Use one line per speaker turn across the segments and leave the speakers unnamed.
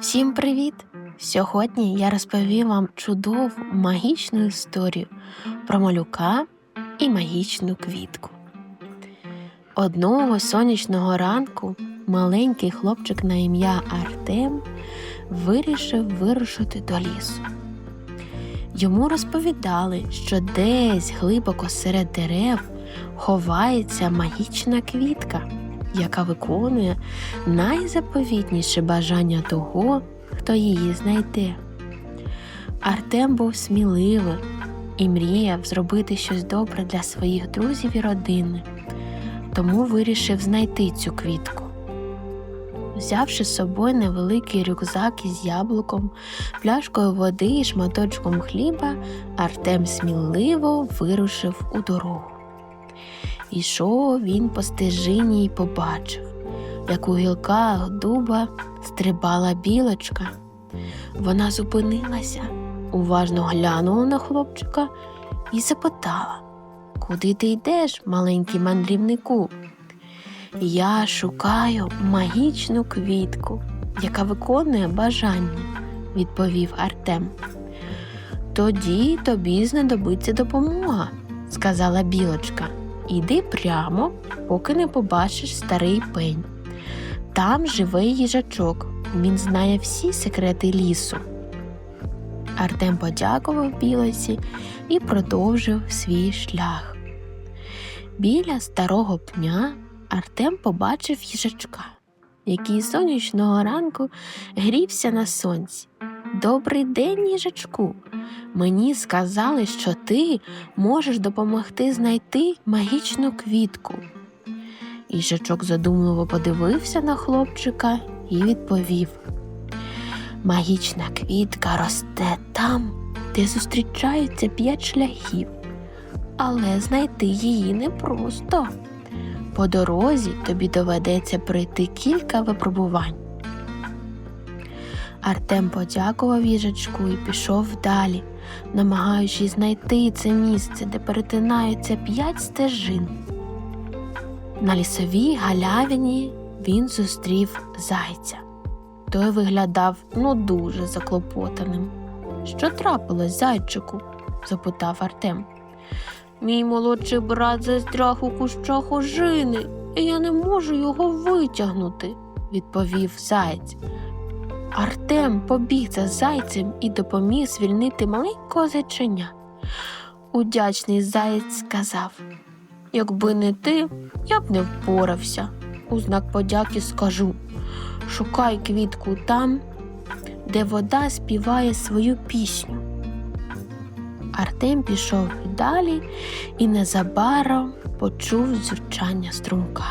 Всім привіт! Сьогодні я розповім вам чудову магічну історію про малюка і магічну квітку. Одного сонячного ранку маленький хлопчик на ім'я Артем вирішив вирушити до лісу. Йому розповідали, що десь глибоко серед дерев ховається магічна квітка, яка виконує найзаповітніше бажання того, хто її знайде. Артем був сміливий і мріяв зробити щось добре для своїх друзів і родини, тому вирішив знайти цю квітку. Взявши з собою невеликий рюкзак із яблуком, пляшкою води і шматочком хліба, Артем сміливо вирушив у дорогу. Ішов він по стежині й побачив, як у гілках дуба стрибала білочка. Вона зупинилася, уважно глянула на хлопчика і запитала, куди ти йдеш, маленький мандрівнику? Я шукаю магічну квітку, яка виконує бажання, відповів Артем. Тоді тобі знадобиться допомога, сказала білочка. Іди прямо, поки не побачиш старий пень. Там живе їжачок, він знає всі секрети лісу. Артем подякував білоці і продовжив свій шлях. Біля старого пня Артем побачив їжачка, який сонячного ранку грівся на сонці. Добрий день, їжачку. Мені сказали, що ти можеш допомогти знайти магічну квітку. Їжачок задумливо подивився на хлопчика і відповів: Магічна квітка росте там, де зустрічаються п'ять шляхів, але знайти її непросто. По дорозі тобі доведеться пройти кілька випробувань. Артем подякував їжачку і пішов далі, намагаючись знайти це місце, де перетинаються п'ять стежин. На лісовій галявині він зустрів зайця. Той виглядав ну дуже заклопотаним. Що трапилось, зайчику? запитав Артем. Мій молодший брат застряг у кущах ожини, і я не можу його витягнути, відповів заєць. Артем побіг за зайцем і допоміг звільнити маленького зайчиня. Удячний заєць сказав Якби не ти, я б не впорався. У знак подяки скажу шукай квітку там, де вода співає свою пісню. Артем пішов далі і незабаром почув звучання струмка.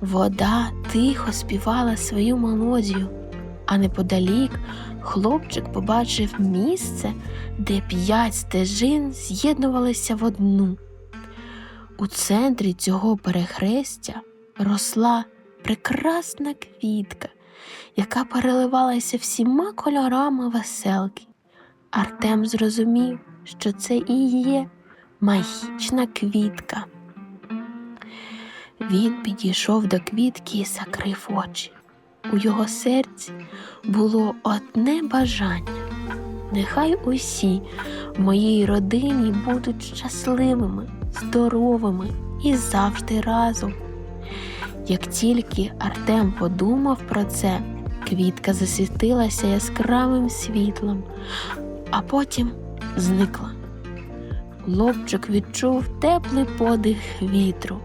Вода тихо співала свою мелодію, а неподалік хлопчик побачив місце, де п'ять стежин з'єднувалися в одну. У центрі цього перехрестя росла прекрасна квітка, яка переливалася всіма кольорами веселки. Артем зрозумів, що це і є магічна квітка. Він підійшов до квітки і закрив очі. У його серці було одне бажання. Нехай усі в моїй родині будуть щасливими, здоровими і завжди разом. Як тільки Артем подумав про це, квітка засвітилася яскравим світлом, а потім зникла. Хлопчик відчув теплий подих вітру,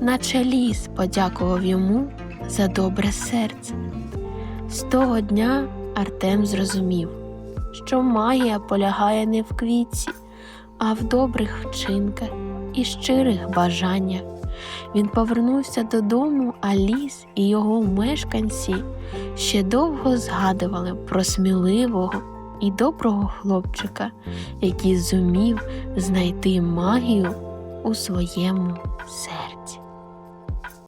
наче ліс подякував йому за добре серце. З того дня Артем зрозумів, що магія полягає не в квітці, а в добрих вчинках і щирих бажаннях. Він повернувся додому, а ліс і його мешканці ще довго згадували про сміливого і доброго хлопчика, який зумів знайти магію у своєму серці.